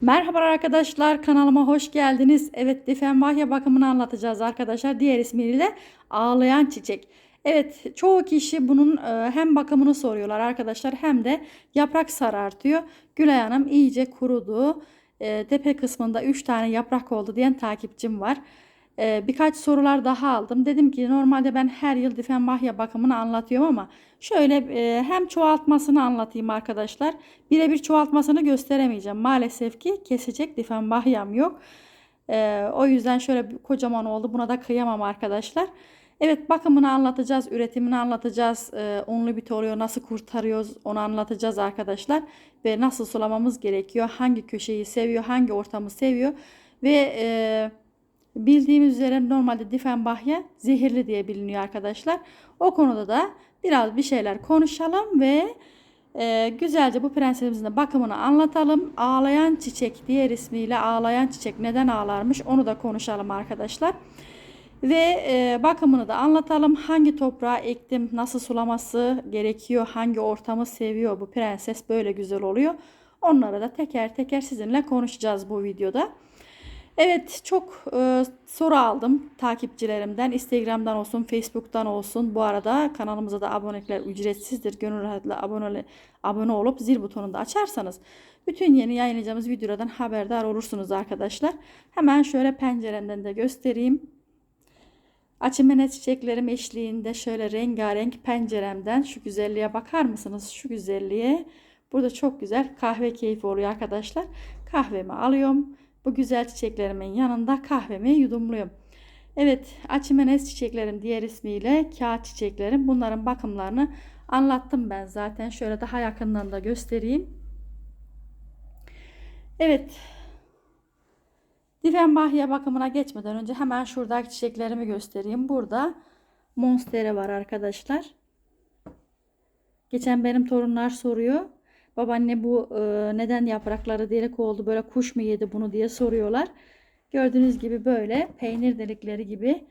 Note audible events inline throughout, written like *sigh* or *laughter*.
Merhaba arkadaşlar kanalıma hoş geldiniz. Evet difenvahya bakımını anlatacağız arkadaşlar. Diğer ismiyle ağlayan çiçek. Evet çoğu kişi bunun e, hem bakımını soruyorlar arkadaşlar hem de yaprak sarartıyor. Gülay Hanım iyice kurudu. E, tepe kısmında 3 tane yaprak oldu diyen takipçim var. Birkaç sorular daha aldım. Dedim ki normalde ben her yıl difenvahya bakımını anlatıyorum ama şöyle hem çoğaltmasını anlatayım arkadaşlar. Birebir çoğaltmasını gösteremeyeceğim. Maalesef ki kesecek difenvahyam yok. O yüzden şöyle kocaman oldu. Buna da kıyamam arkadaşlar. Evet bakımını anlatacağız, üretimini anlatacağız. E, unlu bit oluyor, nasıl kurtarıyoruz onu anlatacağız arkadaşlar. Ve nasıl sulamamız gerekiyor, hangi köşeyi seviyor, hangi ortamı seviyor. Ve e, bildiğimiz üzere normalde difenbahya zehirli diye biliniyor arkadaşlar. O konuda da biraz bir şeyler konuşalım ve e, güzelce bu prensesimizin de bakımını anlatalım. Ağlayan çiçek diğer ismiyle ağlayan çiçek neden ağlarmış onu da konuşalım arkadaşlar. Ve e, bakımını da anlatalım. Hangi toprağa ektim, nasıl sulaması gerekiyor, hangi ortamı seviyor bu prenses böyle güzel oluyor. Onları da teker teker sizinle konuşacağız bu videoda. Evet çok e, soru aldım takipçilerimden. Instagram'dan olsun, Facebook'tan olsun. Bu arada kanalımıza da abonelikler ücretsizdir. Gönül rahatlıkla abone, abone olup zil butonunu da açarsanız bütün yeni yayınlayacağımız videolardan haberdar olursunuz arkadaşlar. Hemen şöyle penceremden de göstereyim. Açımene çiçeklerim eşliğinde şöyle rengarenk penceremden şu güzelliğe bakar mısınız? Şu güzelliğe. Burada çok güzel kahve keyfi oluyor arkadaşlar. Kahvemi alıyorum. Bu güzel çiçeklerimin yanında kahvemi yudumluyorum. Evet açimenes çiçeklerim diğer ismiyle kağıt çiçeklerim. Bunların bakımlarını anlattım ben zaten. Şöyle daha yakından da göstereyim. Evet. Difenbahya bakımına geçmeden önce hemen şuradaki çiçeklerimi göstereyim. Burada monstera var arkadaşlar. Geçen benim torunlar soruyor. Babaanne bu e, neden yaprakları delik oldu böyle kuş mu yedi bunu diye soruyorlar. Gördüğünüz gibi böyle peynir delikleri gibi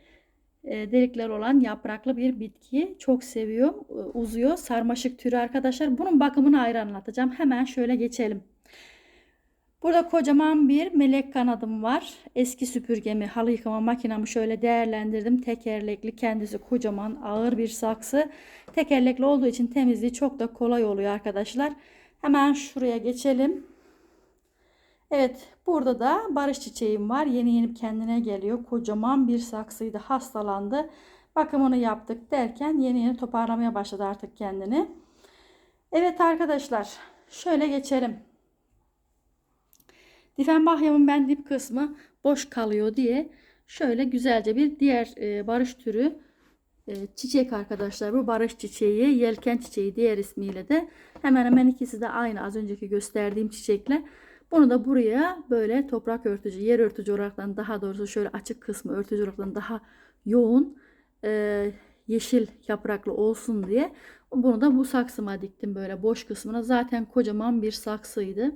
e, delikler olan yapraklı bir bitki. Çok seviyor, e, uzuyor. Sarmaşık türü arkadaşlar. Bunun bakımını ayrı anlatacağım. Hemen şöyle geçelim. Burada kocaman bir melek kanadım var. Eski süpürgemi, halı yıkama makinamı şöyle değerlendirdim. Tekerlekli, kendisi kocaman, ağır bir saksı. Tekerlekli olduğu için temizliği çok da kolay oluyor arkadaşlar. Hemen şuraya geçelim. Evet burada da barış çiçeğim var. Yeni yeni kendine geliyor. Kocaman bir saksıydı. Hastalandı. Bakımını yaptık derken yeni yeni toparlamaya başladı artık kendini. Evet arkadaşlar şöyle geçelim. Difenbahyamın ben dip kısmı boş kalıyor diye şöyle güzelce bir diğer e, barış türü çiçek arkadaşlar. Bu barış çiçeği, yelken çiçeği diğer ismiyle de hemen hemen ikisi de aynı az önceki gösterdiğim çiçekle. Bunu da buraya böyle toprak örtücü, yer örtücü olaraktan daha doğrusu şöyle açık kısmı örtücü olaraktan daha yoğun e, yeşil yapraklı olsun diye bunu da bu saksıma diktim böyle boş kısmına. Zaten kocaman bir saksıydı.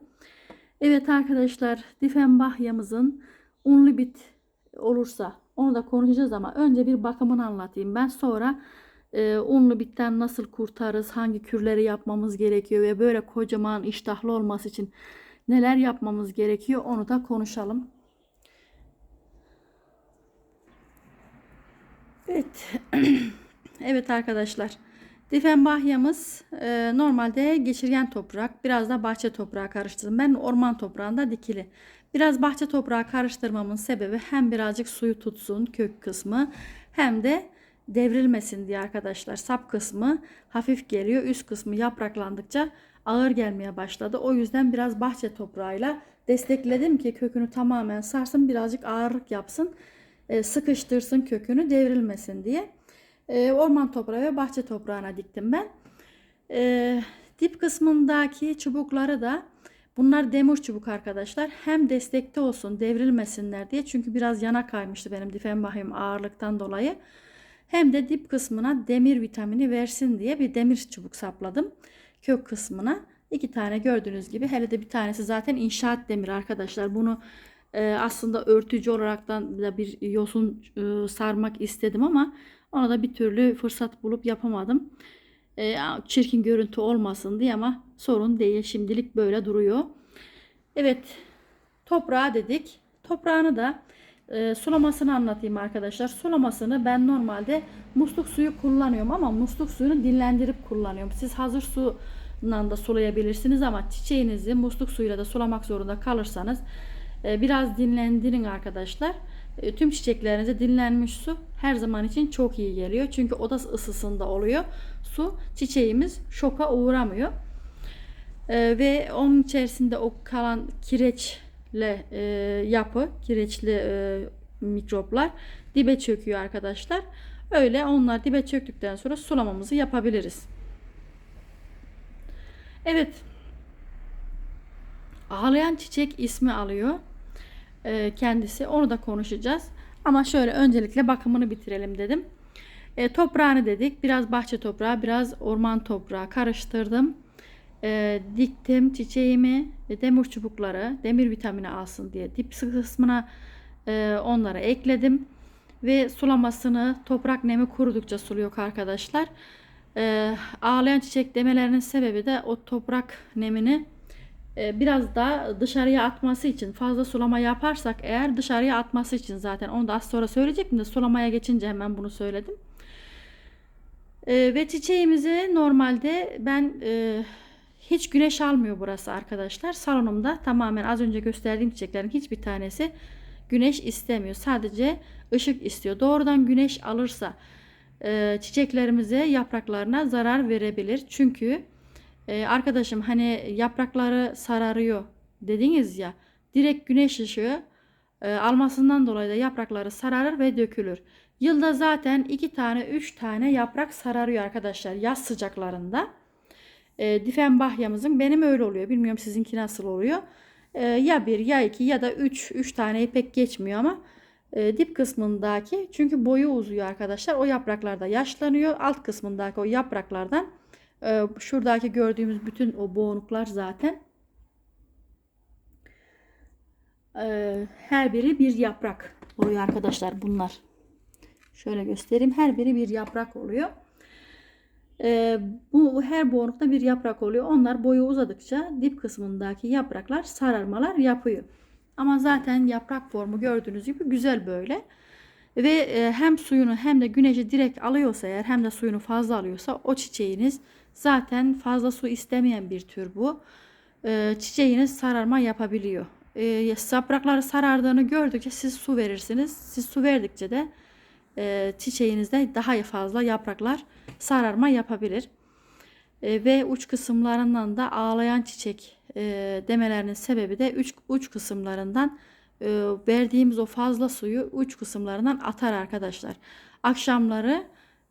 Evet arkadaşlar difenbahyamızın unlu bit olursa onu da konuşacağız ama önce bir bakımını anlatayım. Ben sonra e, unlu bitten nasıl kurtarız, hangi kürleri yapmamız gerekiyor ve böyle kocaman iştahlı olması için neler yapmamız gerekiyor onu da konuşalım. Evet. *clears throat* evet arkadaşlar. Difenbahyamız e, normalde geçirgen toprak, biraz da bahçe toprağı karıştırdım. Ben orman toprağında dikili. Biraz bahçe toprağı karıştırmamın sebebi hem birazcık suyu tutsun kök kısmı hem de devrilmesin diye arkadaşlar. Sap kısmı hafif geliyor. Üst kısmı yapraklandıkça ağır gelmeye başladı. O yüzden biraz bahçe toprağıyla destekledim ki kökünü tamamen sarsın birazcık ağırlık yapsın. E, sıkıştırsın kökünü devrilmesin diye. E, orman toprağı ve bahçe toprağına diktim ben. E, dip kısmındaki çubukları da bunlar demir çubuk arkadaşlar. Hem destekte olsun devrilmesinler diye. Çünkü biraz yana kaymıştı benim difenbahim ağırlıktan dolayı. Hem de dip kısmına demir vitamini versin diye bir demir çubuk sapladım. Kök kısmına. iki tane gördüğünüz gibi. Hele de bir tanesi zaten inşaat demir arkadaşlar. Bunu e, aslında örtücü olaraktan da bir yosun e, sarmak istedim ama ona da bir türlü fırsat bulup yapamadım. E, çirkin görüntü olmasın diye ama sorun değil. Şimdilik böyle duruyor. Evet. toprağı dedik. Toprağını da e, sulamasını anlatayım arkadaşlar. Sulamasını ben normalde musluk suyu kullanıyorum ama musluk suyunu dinlendirip kullanıyorum. Siz hazır su da sulayabilirsiniz ama çiçeğinizi musluk suyuyla da sulamak zorunda kalırsanız e, biraz dinlendirin arkadaşlar. E, tüm çiçeklerinize dinlenmiş su her zaman için çok iyi geliyor. Çünkü oda ısısında oluyor. Su çiçeğimiz şoka uğramıyor. E, ve onun içerisinde o kalan kireçle e, yapı, kireçli mikroplar dibe çöküyor arkadaşlar. Öyle onlar dibe çöktükten sonra sulamamızı yapabiliriz. Evet. Ağlayan çiçek ismi alıyor e, kendisi. Onu da konuşacağız. Ama şöyle öncelikle bakımını bitirelim dedim. E, toprağını dedik. Biraz bahçe toprağı, biraz orman toprağı karıştırdım. E, diktim çiçeğimi, e, demir çubukları, demir vitamini alsın diye dip kısmına e, onları ekledim. Ve sulamasını toprak nemi kurudukça suluyor arkadaşlar. E, ağlayan çiçek demelerinin sebebi de o toprak nemini biraz da dışarıya atması için fazla sulama yaparsak eğer dışarıya atması için zaten onu da az sonra söyleyecektim de sulamaya geçince hemen bunu söyledim. E, ve çiçeğimizi normalde ben e, hiç güneş almıyor burası arkadaşlar. Salonumda tamamen az önce gösterdiğim çiçeklerin hiçbir tanesi güneş istemiyor. Sadece ışık istiyor. Doğrudan güneş alırsa e, çiçeklerimize yapraklarına zarar verebilir. Çünkü e, arkadaşım hani yaprakları sararıyor dediniz ya direkt güneş ışığı e, almasından dolayı da yaprakları sararır ve dökülür. Yılda zaten iki tane üç tane yaprak sararıyor arkadaşlar yaz sıcaklarında. E, Difenbahyamızın benim öyle oluyor. Bilmiyorum sizinki nasıl oluyor. E, ya bir ya iki ya da üç. Üç tane pek geçmiyor ama e, dip kısmındaki çünkü boyu uzuyor arkadaşlar. O yapraklarda yaşlanıyor. Alt kısmındaki o yapraklardan e, şuradaki gördüğümüz bütün o boğunluklar zaten e, her biri bir yaprak oluyor arkadaşlar bunlar. Şöyle göstereyim. Her biri bir yaprak oluyor. E, bu her boğunlukta bir yaprak oluyor. Onlar boyu uzadıkça dip kısmındaki yapraklar sararmalar yapıyor. Ama zaten yaprak formu gördüğünüz gibi güzel böyle. Ve e, hem suyunu hem de güneşi direkt alıyorsa eğer hem de suyunu fazla alıyorsa o çiçeğiniz zaten fazla su istemeyen bir tür bu. E, çiçeğiniz sararma yapabiliyor. E, yaprakları sarardığını gördükçe siz su verirsiniz. Siz su verdikçe de e, çiçeğinizde daha fazla yapraklar sararma yapabilir. E, ve uç kısımlarından da ağlayan çiçek e, demelerinin sebebi de uç, uç kısımlarından e, verdiğimiz o fazla suyu uç kısımlarından atar arkadaşlar. Akşamları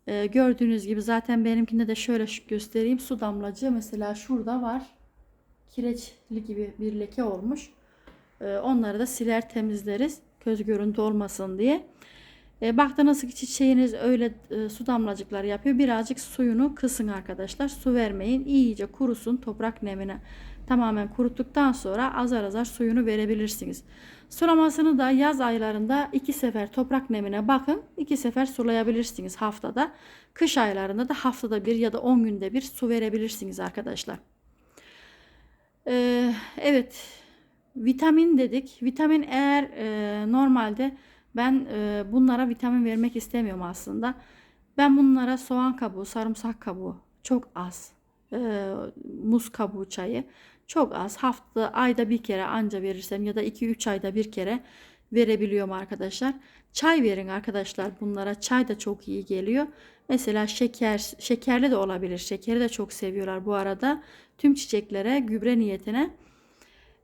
e, gördüğünüz gibi zaten benimkinde de şöyle göstereyim. Su damlacı mesela şurada var. Kireçli gibi bir leke olmuş. E, onları da siler temizleriz. Köz görüntü olmasın diye. E, baktınız ki çiçeğiniz öyle e, su damlacıkları yapıyor. Birazcık suyunu kısın arkadaşlar. Su vermeyin. İyice kurusun toprak nemine. Tamamen kuruttuktan sonra azar azar suyunu verebilirsiniz. Sulamasını da yaz aylarında iki sefer toprak nemine bakın. iki sefer sulayabilirsiniz haftada. Kış aylarında da haftada bir ya da 10 günde bir su verebilirsiniz arkadaşlar. Ee, evet vitamin dedik. Vitamin eğer e, normalde ben e, bunlara vitamin vermek istemiyorum aslında. Ben bunlara soğan kabuğu, sarımsak kabuğu çok az. E, muz kabuğu çayı çok az. Hafta ayda bir kere anca verirsem ya da 2-3 ayda bir kere verebiliyorum arkadaşlar. Çay verin arkadaşlar bunlara. Çay da çok iyi geliyor. Mesela şeker, şekerli de olabilir. Şekeri de çok seviyorlar bu arada. Tüm çiçeklere gübre niyetine.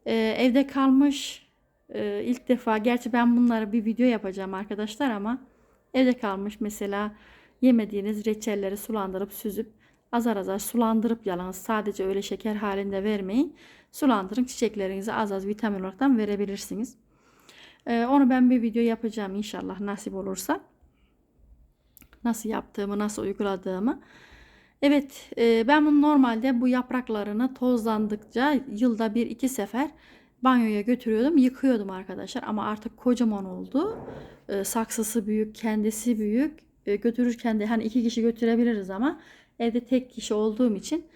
Ee, evde kalmış e, ilk defa gerçi ben bunlara bir video yapacağım arkadaşlar ama evde kalmış mesela yemediğiniz reçelleri sulandırıp süzüp azar azar sulandırıp yalnız sadece öyle şeker halinde vermeyin. Sulandırın çiçeklerinize az az vitamin olarak verebilirsiniz. Ee, onu ben bir video yapacağım inşallah nasip olursa. Nasıl yaptığımı, nasıl uyguladığımı. Evet e, ben bunu normalde bu yapraklarını tozlandıkça yılda bir iki sefer banyoya götürüyordum yıkıyordum arkadaşlar ama artık kocaman oldu e, saksısı büyük kendisi büyük e, götürürken de hani iki kişi götürebiliriz ama evde tek kişi olduğum için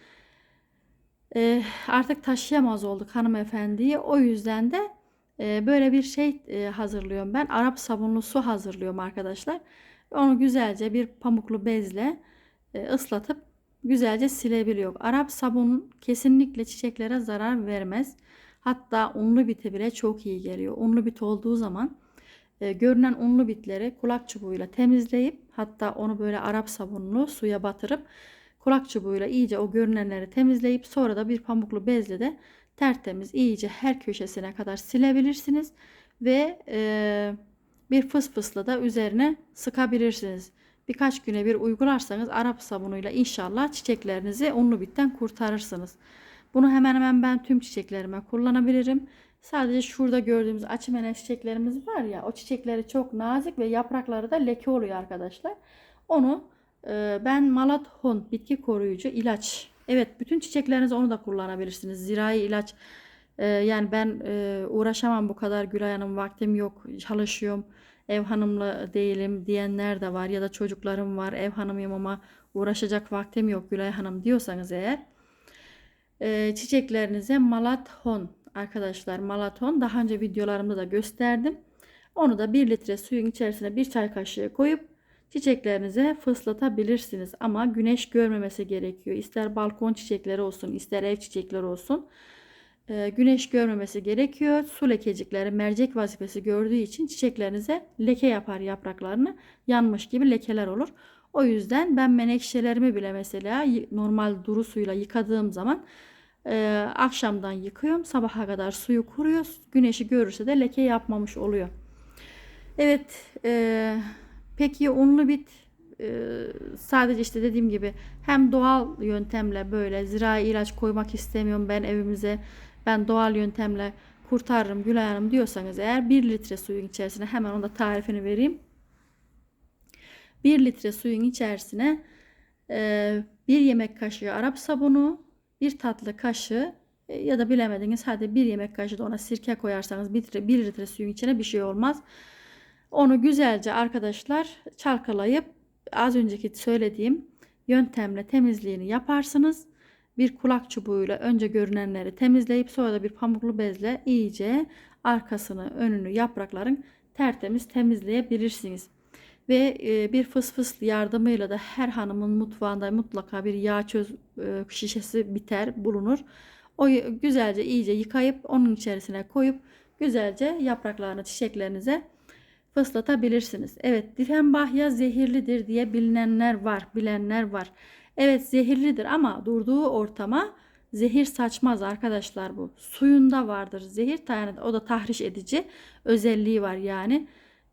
e, artık taşıyamaz olduk hanımefendiyi o yüzden de Ee, böyle bir şey e, hazırlıyorum ben. Arap sabunlu su hazırlıyorum arkadaşlar. Onu güzelce bir pamuklu bezle e, ıslatıp güzelce silebiliyor. Arap sabun kesinlikle çiçeklere zarar vermez. Hatta unlu bite bile çok iyi geliyor. Unlu bit olduğu zaman e, görünen unlu bitleri kulak çubuğuyla temizleyip hatta onu böyle Arap sabunlu suya batırıp kulak çubuğuyla iyice o görünenleri temizleyip sonra da bir pamuklu bezle de tertemiz iyice her köşesine kadar silebilirsiniz ve e, bir fısfısla da üzerine sıkabilirsiniz. Birkaç güne bir uygularsanız Arap sabunuyla inşallah çiçeklerinizi unlu bitten kurtarırsınız. Bunu hemen hemen ben tüm çiçeklerime kullanabilirim. Sadece şurada gördüğümüz açımenes çiçeklerimiz var ya o çiçekleri çok nazik ve yaprakları da leke oluyor arkadaşlar. Onu e, ben Malathon bitki koruyucu ilaç. Evet bütün çiçeklerinizi onu da kullanabilirsiniz. Zirai ilaç. E, yani ben e, uğraşamam bu kadar Gülay Hanım vaktim yok çalışıyorum. Ev hanımlı değilim diyenler de var ya da çocuklarım var ev hanımıyım ama uğraşacak vaktim yok Gülay Hanım diyorsanız eğer e, çiçeklerinize Malathon arkadaşlar Malathon daha önce videolarımda da gösterdim. Onu da 1 litre suyun içerisine bir çay kaşığı koyup çiçeklerinize fıslatabilirsiniz. Ama güneş görmemesi gerekiyor. İster balkon çiçekleri olsun ister ev çiçekleri olsun. E, güneş görmemesi gerekiyor. Su lekecikleri mercek vazifesi gördüğü için çiçeklerinize leke yapar yapraklarını. Yanmış gibi lekeler olur. O yüzden ben menekşelerimi bile mesela normal duru suyla yıkadığım zaman e, akşamdan yıkıyorum. Sabaha kadar suyu kuruyor. Güneşi görürse de leke yapmamış oluyor. Evet. E, peki unlu bit e, sadece işte dediğim gibi hem doğal yöntemle böyle zirai ilaç koymak istemiyorum ben evimize. Ben doğal yöntemle kurtarırım Gülay Hanım diyorsanız eğer 1 litre suyun içerisine hemen onda tarifini vereyim. 1 litre suyun içerisine e, bir yemek kaşığı Arap sabunu, bir tatlı kaşığı e, ya da bilemediniz hadi bir yemek kaşığı da ona sirke koyarsanız 1 litre, 1 litre suyun içine bir şey olmaz. Onu güzelce arkadaşlar çalkalayıp az önceki söylediğim yöntemle temizliğini yaparsınız. Bir kulak çubuğuyla önce görünenleri temizleyip sonra da bir pamuklu bezle iyice arkasını önünü yaprakların tertemiz temizleyebilirsiniz. Ve e, bir fısfıs yardımıyla da her hanımın mutfağında mutlaka bir yağ çöz e, şişesi biter bulunur. O güzelce iyice yıkayıp onun içerisine koyup güzelce yapraklarını çiçeklerinize fıslatabilirsiniz. Evet difenbahya zehirlidir diye bilinenler var, bilenler var. Evet zehirlidir ama durduğu ortama zehir saçmaz arkadaşlar bu. Suyunda vardır zehir. Yani o da tahriş edici özelliği var yani.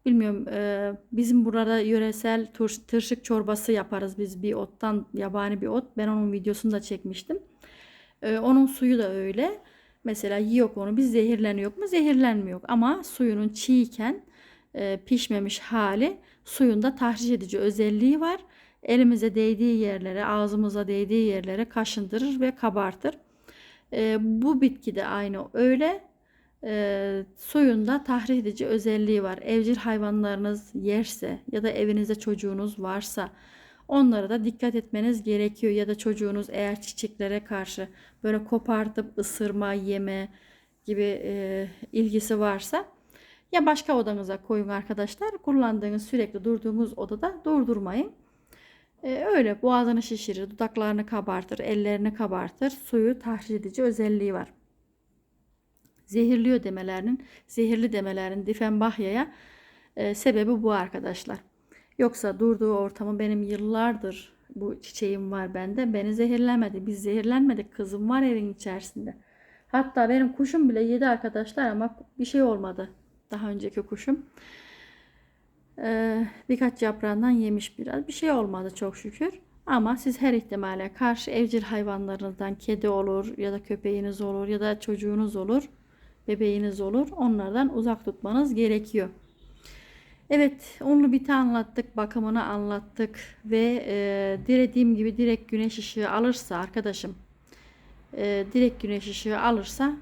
Bilmiyorum e, bizim burada yöresel tur, tırşık çorbası yaparız biz bir ottan yabani bir ot. Ben onun videosunu da çekmiştim. E, onun suyu da öyle. Mesela yiyor onu biz zehirleniyor mu? Zehirlenmiyor ama suyunun çiğken e, pişmemiş hali suyunda tahriş edici özelliği var. Elimize değdiği yerlere, ağzımıza değdiği yerlere kaşındırır ve kabartır. E, bu bitki de aynı öyle. E, suyunda tahriş edici özelliği var. Evcil hayvanlarınız yerse ya da evinizde çocuğunuz varsa onlara da dikkat etmeniz gerekiyor. Ya da çocuğunuz eğer çiçeklere karşı böyle kopartıp ısırma, yeme gibi e, ilgisi varsa ya başka odanıza koyun arkadaşlar. Kullandığınız sürekli durduğunuz odada durdurmayın. Ee, öyle boğazını şişirir, dudaklarını kabartır, ellerini kabartır. Suyu tahriş edici özelliği var. Zehirliyor demelerinin, zehirli demelerin difenbahyaya e, sebebi bu arkadaşlar. Yoksa durduğu ortamı benim yıllardır bu çiçeğim var bende. Beni zehirlemedi. Biz zehirlenmedik. Kızım var evin içerisinde. Hatta benim kuşum bile yedi arkadaşlar ama bir şey olmadı. Daha önceki kuşum. Ee, birkaç yaprağından yemiş biraz. Bir şey olmadı çok şükür. Ama siz her ihtimale karşı evcil hayvanlarınızdan kedi olur ya da köpeğiniz olur ya da çocuğunuz olur, bebeğiniz olur. Onlardan uzak tutmanız gerekiyor. Evet, unlu biti anlattık, bakımını anlattık ve e, dilediğim gibi direkt güneş ışığı alırsa arkadaşım, e, direkt güneş ışığı alırsa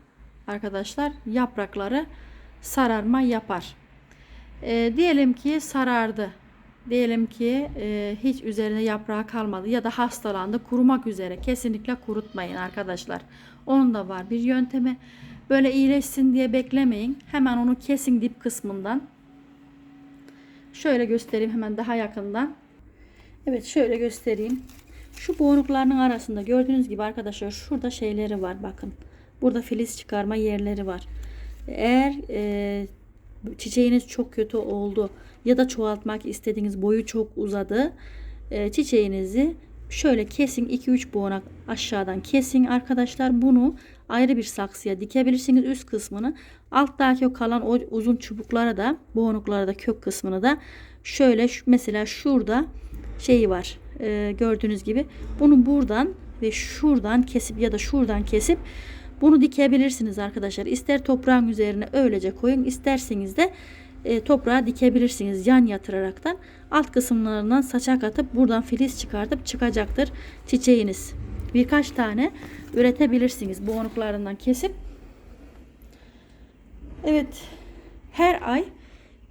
arkadaşlar yaprakları sararma yapar. E, diyelim ki sarardı. Diyelim ki e, hiç üzerine yaprağı kalmadı ya da hastalandı, kurumak üzere. Kesinlikle kurutmayın arkadaşlar. Onun da var bir yöntemi. Böyle iyileşsin diye beklemeyin. Hemen onu kesin dip kısmından. Şöyle göstereyim hemen daha yakından. Evet şöyle göstereyim. Şu boğruklarının arasında gördüğünüz gibi arkadaşlar şurada şeyleri var bakın. Burada filiz çıkarma yerleri var. Eğer e, çiçeğiniz çok kötü oldu ya da çoğaltmak istediğiniz boyu çok uzadı. E, çiçeğinizi şöyle kesin 2-3 boğanak aşağıdan kesin arkadaşlar. Bunu ayrı bir saksıya dikebilirsiniz üst kısmını. Alttaki o kalan o uzun çubuklara da boğunuklara da kök kısmını da şöyle mesela şurada şeyi var. E, gördüğünüz gibi bunu buradan ve şuradan kesip ya da şuradan kesip bunu dikebilirsiniz arkadaşlar. İster toprağın üzerine öylece koyun, isterseniz de e, toprağa dikebilirsiniz yan yatıraraktan. Alt kısımlarından saçak atıp buradan filiz çıkartıp çıkacaktır çiçeğiniz. Birkaç tane üretebilirsiniz boğunuklarından kesip. Evet. Her ay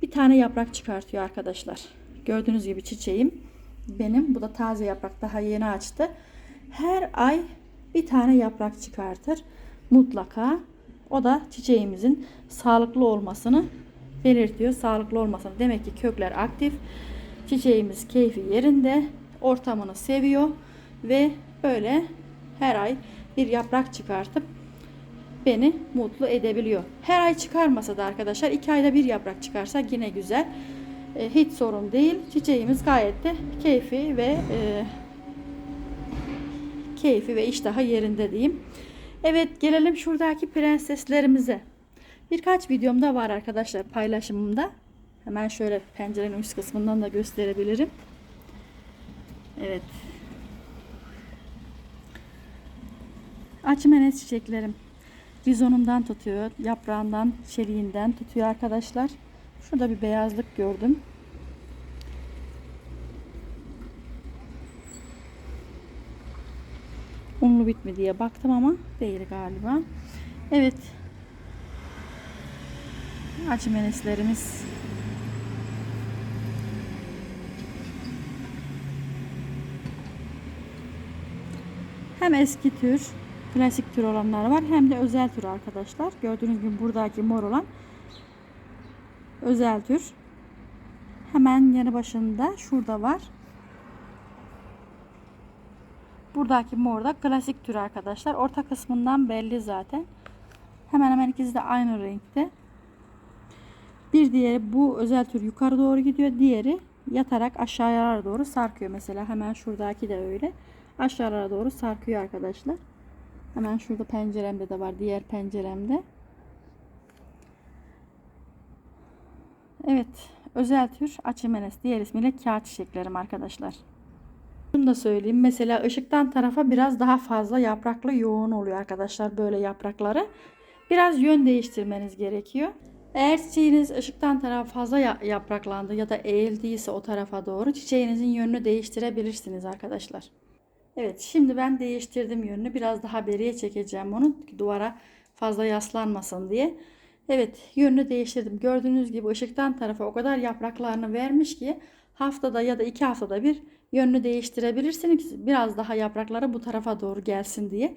bir tane yaprak çıkartıyor arkadaşlar. Gördüğünüz gibi çiçeğim benim. Bu da taze yaprak daha yeni açtı. Her ay bir tane yaprak çıkartır. Mutlaka. O da çiçeğimizin sağlıklı olmasını belirtiyor. Sağlıklı olmasını. Demek ki kökler aktif. Çiçeğimiz keyfi yerinde. Ortamını seviyor. Ve böyle her ay bir yaprak çıkartıp beni mutlu edebiliyor. Her ay çıkarmasa da arkadaşlar iki ayda bir yaprak çıkarsa yine güzel. E, hiç sorun değil. Çiçeğimiz gayet de keyfi ve e, keyfi ve iştahı yerinde diyeyim. Evet gelelim şuradaki prenseslerimize. Birkaç videomda var arkadaşlar paylaşımımda. Hemen şöyle pencerenin üst kısmından da gösterebilirim. Evet. Açmenes çiçeklerim. Bizonumdan tutuyor, yaprağından, çeliğinden tutuyor arkadaşlar. Şurada bir beyazlık gördüm. Unlu bit mi diye baktım ama değil galiba. Evet. Açmeneslerimiz. Hem eski tür, klasik tür olanlar var hem de özel tür arkadaşlar. Gördüğünüz gibi buradaki mor olan özel tür. Hemen yanı başında şurada var. Buradaki mor da klasik tür arkadaşlar. Orta kısmından belli zaten. Hemen hemen ikisi de aynı renkte. Bir diğeri bu özel tür yukarı doğru gidiyor. Diğeri yatarak aşağıya doğru sarkıyor. Mesela hemen şuradaki de öyle. Aşağılara doğru sarkıyor arkadaşlar. Hemen şurada penceremde de var. Diğer penceremde. Evet. Özel tür açımenes. Diğer ismiyle kağıt çiçeklerim arkadaşlar. Şunu da söyleyeyim. Mesela ışıktan tarafa biraz daha fazla yapraklı yoğun oluyor arkadaşlar. Böyle yaprakları. Biraz yön değiştirmeniz gerekiyor. Eğer çiçeğiniz ışıktan tarafa fazla yapraklandı ya da eğildiyse o tarafa doğru çiçeğinizin yönünü değiştirebilirsiniz arkadaşlar. Evet şimdi ben değiştirdim yönünü. Biraz daha beriye çekeceğim onu duvara fazla yaslanmasın diye. Evet yönünü değiştirdim. Gördüğünüz gibi ışıktan tarafa o kadar yapraklarını vermiş ki haftada ya da iki haftada bir yönünü değiştirebilirsiniz. Biraz daha yaprakları bu tarafa doğru gelsin diye.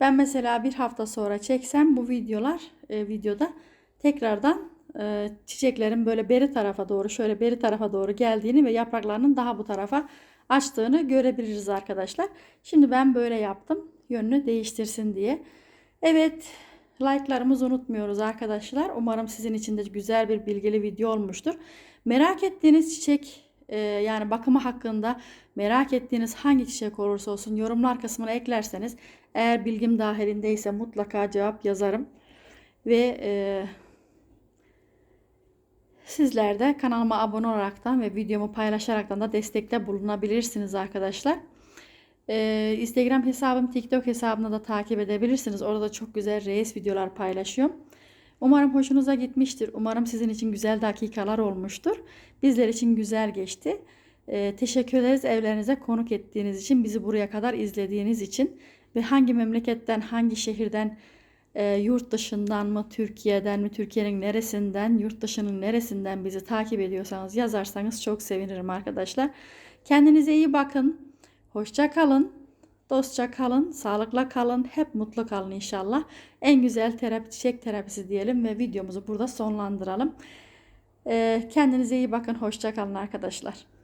Ben mesela bir hafta sonra çeksem bu videolar e, videoda tekrardan e, çiçeklerin böyle beri tarafa doğru şöyle beri tarafa doğru geldiğini ve yapraklarının daha bu tarafa açtığını görebiliriz arkadaşlar. Şimdi ben böyle yaptım. Yönünü değiştirsin diye. Evet like'larımızı unutmuyoruz arkadaşlar. Umarım sizin için de güzel bir bilgili video olmuştur. Merak ettiğiniz çiçek e, yani bakımı hakkında merak ettiğiniz hangi çiçek olursa olsun yorumlar kısmına eklerseniz eğer bilgim dahilindeyse mutlaka cevap yazarım. Ve e, sizler de kanalıma abone olaraktan ve videomu paylaşaraktan da destekte bulunabilirsiniz arkadaşlar. Ee, Instagram hesabım, TikTok hesabını da takip edebilirsiniz. Orada da çok güzel reis videolar paylaşıyorum. Umarım hoşunuza gitmiştir. Umarım sizin için güzel dakikalar olmuştur. Bizler için güzel geçti. Ee, teşekkür ederiz evlerinize konuk ettiğiniz için, bizi buraya kadar izlediğiniz için ve hangi memleketten, hangi şehirden, e, yurt dışından mı, Türkiye'den mi, Türkiye'nin neresinden, yurt dışının neresinden bizi takip ediyorsanız yazarsanız çok sevinirim arkadaşlar. Kendinize iyi bakın. Hoşça kalın. Dostça kalın, sağlıkla kalın, hep mutlu kalın inşallah. En güzel terapi, çiçek terapisi diyelim ve videomuzu burada sonlandıralım. Ee, kendinize iyi bakın, hoşça kalın arkadaşlar.